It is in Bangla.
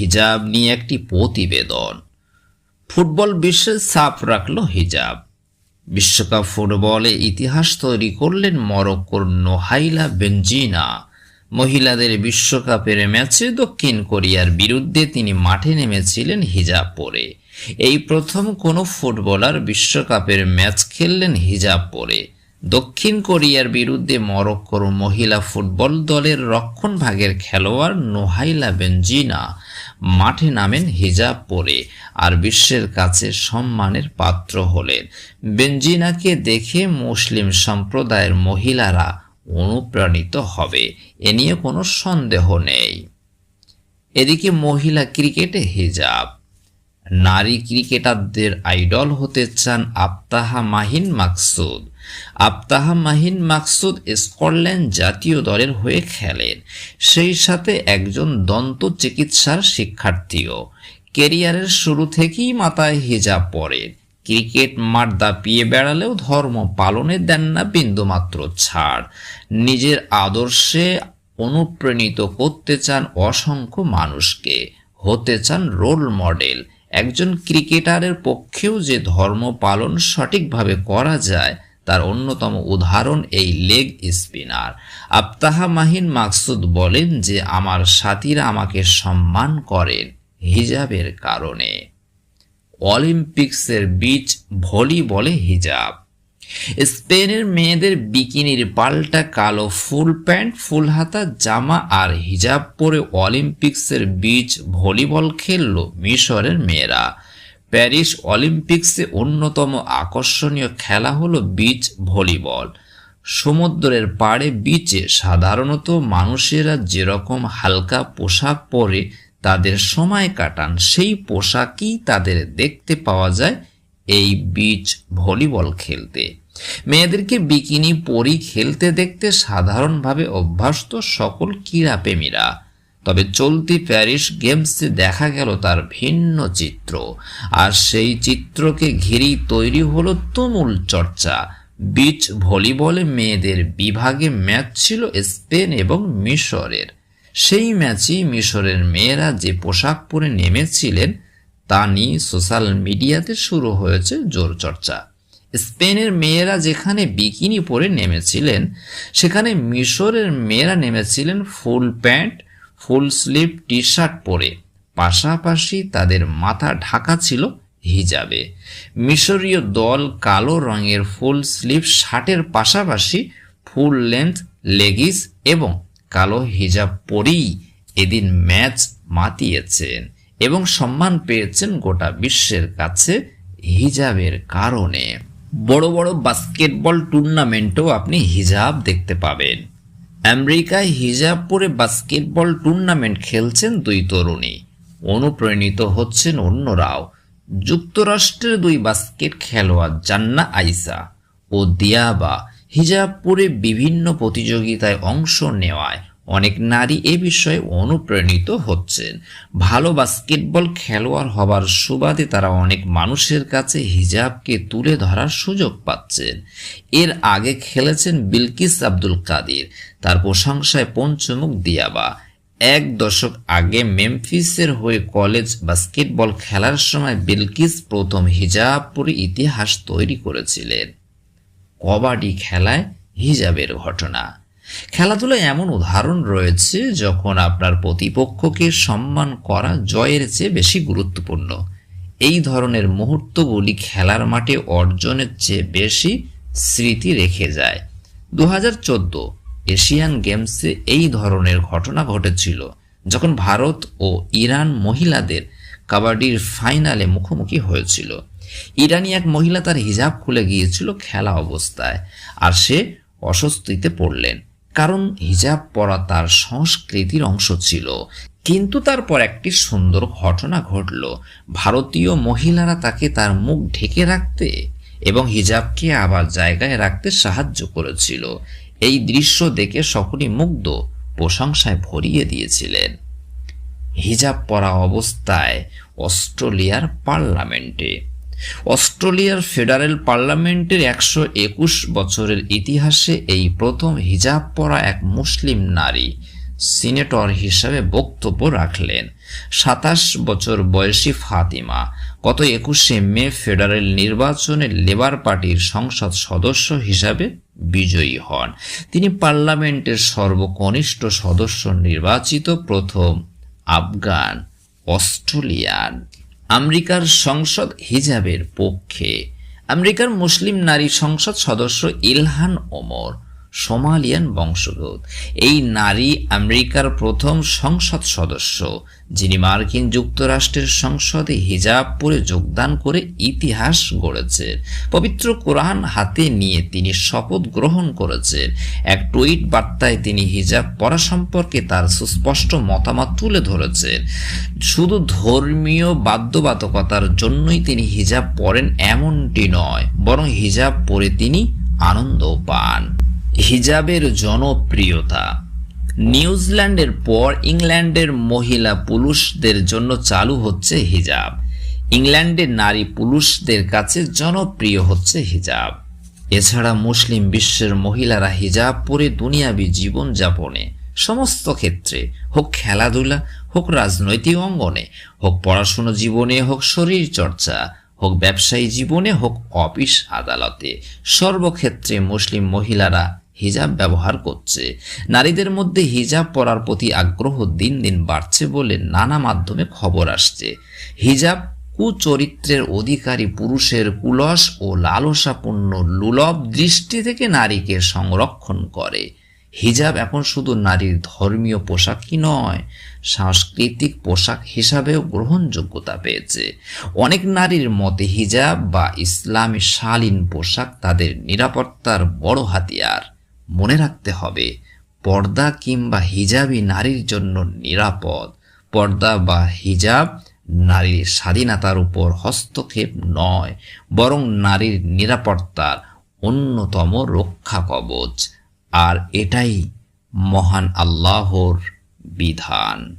হিজাব নিয়ে একটি প্রতিবেদন। ফুটবল বিশ্বে ছাপ রাখল হিজাব। বিশ্বকাপ ফুটবলে ইতিহাস তৈরি করলেন মরক্কোর নোহাইলা বেনজিনা। মহিলাদের বিশ্বকাপের ম্যাচে দক্ষিণ কোরিয়ার বিরুদ্ধে তিনি মাঠে নেমেছিলেন হিজাব পরে। এই প্রথম কোনো ফুটবলার বিশ্বকাপের ম্যাচ খেললেন হিজাব পরে। দক্ষিণ কোরিয়ার বিরুদ্ধে মরক্কোর মহিলা ফুটবল দলের রক্ষণ ভাগের খেলোয়াড় নোহাইলা বেনজিনা মাঠে নামেন হিজাব পরে আর বিশ্বের কাছে সম্মানের পাত্র হলেন। বেনজিনাকে দেখে মুসলিম সম্প্রদায়ের মহিলারা অনুপ্রাণিত হবে, এ নিয়ে কোনো সন্দেহ নেই। এদিকে মহিলা ক্রিকেটে হিজাব। নারী ক্রিকেটারদের আইডল হতে চান আফতাহা মাহিন মাকসুদ। আফতাহা মাহিন মাকসুদ স্কটল্যান্ড জাতীয় দলের হয়ে খেলেন। সেই সাথে একজন দন্ত চিকিৎসার শিক্ষার্থীও। কেরিয়ারের শুরু থেকেই মাথায় হিজাব পরেন ক্রিকেট মাঠ দাপিয়ে বেড়ালেও ধর্ম পালনে দেন না বিন্দুমাত্র ছাড়। নিজের আদর্শে অনুপ্রাণিত করতে চান অসংখ্য মানুষকে। হতে চান রোল মডেল। একজন ক্রিকেটারের পক্ষেও যে ধর্ম পালন সঠিকভাবে করা যায়, তার অন্যতম উদাহরণ এই লেগ স্পিনার। আপ্তাহা মাহিন মাকসুদ বলেন যে, আমার সাথীরা আমাকে সম্মান করেন হিজাবের কারণে। অলিম্পিক্সের বিচ ভলিবলে হিজাব। স্পেনের মেয়েদের বিকিনির পাল্টা কালো ফুল প্যান্ট, ফুল হাতা, জামা আর হিজাব পরে অলিম্পিক্সের বিচ ভলিবল খেলল মিশরের মেয়েরা। প্যারিস অলিম্পিক্সে অন্যতম আকর্ষণীয় খেলা হলো বিচ ভলিবল। সমুদ্রের পাড়ে বিচে সাধারণত মানুষেরা যেরকম হালকা পোশাক পরে তাদের সময় কাটান, সেই পোশাকই তাদের দেখতে পাওয়া যায় এই বিচ ভলিবল খেলতে। মেয়েদেরকে বিকিনি, পরি খেলতে দেখতে সাধারণভাবে অভ্যস্ত সকল ক্রীড়াপ্রেমীরা। তবে চলতি প্যারিস গেমসে দেখা গেল তার ভিন্ন চিত্র। আর সেই চিত্রকে ঘিরেই তৈরি হলো তুমুল চর্চা। বিচ ভলিবলে মেয়েদের বিভাগে ম্যাচ ছিল স্পেন এবং মিশরের। সেই ম্যাচেই মিশরের মেয়েরা যে পোশাক পরে নেমেছিলেন, তা নিয়ে সোশ্যাল মিডিয়াতে শুরু হয়েছে জোর চর্চা স্পেনের মেয়েরা যেখানে বিকিনি পরে নেমেছিলেন, সেখানে মিশরের মেয়েরা নেমেছিলেন full pant, full sleeve T shirt পরে। পাশাপাশি তাদের মাথা ঢাকা ছিল হিজাবে। মিশরীয় দল কালো রঙের ফুল স্লিভ শার্টের পাশাপাশি ফুল লেন্থ, লেগিস এবং কালো হিজাব পরেই এদিন ম্যাচ মাতিয়েছেন এবং সম্মান পেয়েছেন গোটা বিশ্বের কাছে হিজাবের কারণে। বড় বড় বাস্কেটবল টুর্নামেন্টেও আপনি হিজাব দেখতে পাবেন। আমেরিকায় হিজাব পরে বাস্কেটবল টুর্নামেন্ট খেলছেন দুই তরুণী। অনুপ্রাণিত হচ্ছেন অন্যরাও। যুক্তরাষ্ট্রের দুই বাস্কেট খেলোয়াড় জান্না আইসা ও দিয়াবা হিজাব পরে বিভিন্ন প্রতিযোগিতায় অংশ নেওয়ায় অনেক নারী এ বিষয়ে অনুপ্রাণিত হচ্ছেন। ভালো বাস্কেটবল খেলোয়াড় হবার সুবাদে তারা অনেক মানুষের কাছে হিজাবকে তুলে ধরার সুযোগ পাচ্ছেন। এর আগে খেলেছেন বিলকিস আব্দুল কাদির, তার প্রশংসায় পঞ্চমুখ দিয়াবা। এক দশক আগে মেমফিসের হয়ে কলেজ বাস্কেটবল খেলার সময় বিলকিস প্রথম হিজাব পরে ইতিহাস তৈরি করেছিলেন। কবাডি খেলায় হিজাবের ঘটনা। খেলাধুলায় এমন উদাহরণ রয়েছে যখন আপনার প্রতিপক্ষকে সম্মান করা জয়ের চেয়ে বেশি গুরুত্বপূর্ণ। এই ধরনের মুহূর্তগুলি খেলার মাঠে অর্জনের চেয়ে বেশি স্মৃতি রেখে যায়। দু হাজার চোদ্দ এশিয়ান গেমসে এই ধরনের ঘটনা ঘটেছিল, যখন ভারত ও ইরান মহিলাদের কাবাডির ফাইনালে মুখোমুখি হয়েছিল। ইরানি এক মহিলা তার হিজাব খুলে গিয়েছিল খেলা অবস্থায়, আর সে অস্বস্তিতে পড়লেন। কারণ হিজাব পরা তার সংস্কৃতির অংশ ছিল। কিন্তু তারপর একটি সুন্দর ঘটনা ঘটল। ভারতীয় মহিলারা তাকে তার মুখ ঢেকে রাখতে এবং হিজাবকে আবার জায়গায় রাখতে সাহায্য করেছিল। এই দৃশ্য দেখে সকলেই মুগ্ধ, প্রশংসায় ভরিয়ে দিয়েছিলেন। হিজাব পরা অবস্থায় অস্ট্রেলিয়ার পার্লামেন্টে অস্ট্রেলিয়ার ফেডারেল পার্লামেন্টের একশো একুশ বছরের ইতিহাসে এই প্রথম হিজাব পরা এক মুসলিম নারী সিনেটর হিসাবে বক্তব্য রাখলেন। সাতাশ বছর বয়সী ফাতিমা গত একুশে মে ফেডারেল নির্বাচনে লেবার পার্টির সংসদ সদস্য হিসাবে বিজয়ী হন। তিনি পার্লামেন্টের সর্বকনিষ্ঠ সদস্য নির্বাচিত প্রথম আফগান, অস্ট্রেলিয়ান। আমেরিকার সংসদ হিজাবের পক্ষে। আমেরিকার মুসলিম নারী সংসদ সদস্য ইলহান ওমর সোমালিয়ান বংশোদ্ভূত। এই নারী আমেরিকার প্রথম সংসদ সদস্য, যিনি মার্কিন যুক্তরাষ্ট্রের সংসদে হিজাব পরে যোগদান করে ইতিহাস গড়েছেন পবিত্র কোরআন হাতে নিয়ে তিনি শপথ গ্রহণ করেছেন। এক টুইট বার্তায় তিনি হিজাব পরা সম্পর্কে তার সুস্পষ্ট মতামত তুলে ধরেছেন। শুধু ধর্মীয় বাধ্যবাধকতার জন্যই তিনি হিজাব পরেন এমনটি নয়, বরং হিজাব পরে তিনি আনন্দ পান। হিজাবের জনপ্রিয়তা। নিউজিল্যান্ডের পর ইংল্যান্ডের মহিলা পুরুষদের জন্য চালু হচ্ছে হিজাব। ইংল্যান্ডের নারী পুরুষদের কাছে জনপ্রিয় হচ্ছে হিজাব। এছাড়া মুসলিম বিশ্বের মহিলারা হিজাব পরে দুনিয়াবি জীবন যাপনে সমস্ত ক্ষেত্রে হোক খেলাধুলা, হোক রাজনৈতিক অঙ্গনে, হোক পড়াশুনো জীবনে, হোক শরীর চর্চা হোক ব্যবসায়ী জীবনে, হোক অফিস আদালতে। সর্বক্ষেত্রে মুসলিম মহিলারা হিজাব ব্যবহার করছে। নারীদের মধ্যে হিজাব পরার প্রতি আগ্রহ দিন দিন বাড়ছে বলে নানা মাধ্যমে খবর আসছে। হিজাব কুচরিত্রের অধিকারী পুরুষের কুলস ও লালসাপূর্ণ লুলভ দৃষ্টি থেকে নারীকে সংরক্ষণ করে। হিজাব এখন শুধু নারীর ধর্মীয় পোশাকই নয়, সাংস্কৃতিক পোশাক হিসাবেও গ্রহণযোগ্যতা পেয়েছে। অনেক নারীর মতে হিজাব বা ইসলামী শালীন পোশাক তাদের নিরাপত্তার বড় হাতিয়ার। মনে রাখতে হবে, পর্দা কিংবা হিজাবই নারীর জন্য নিরাপদ। পর্দা বা হিজাব নারীর স্বাধীনতার উপর হস্তক্ষেপ নয়, বরং নারীর নিরাপত্তার অন্যতম রক্ষা কবচ। আর এটাই মহান আল্লাহর বিধান।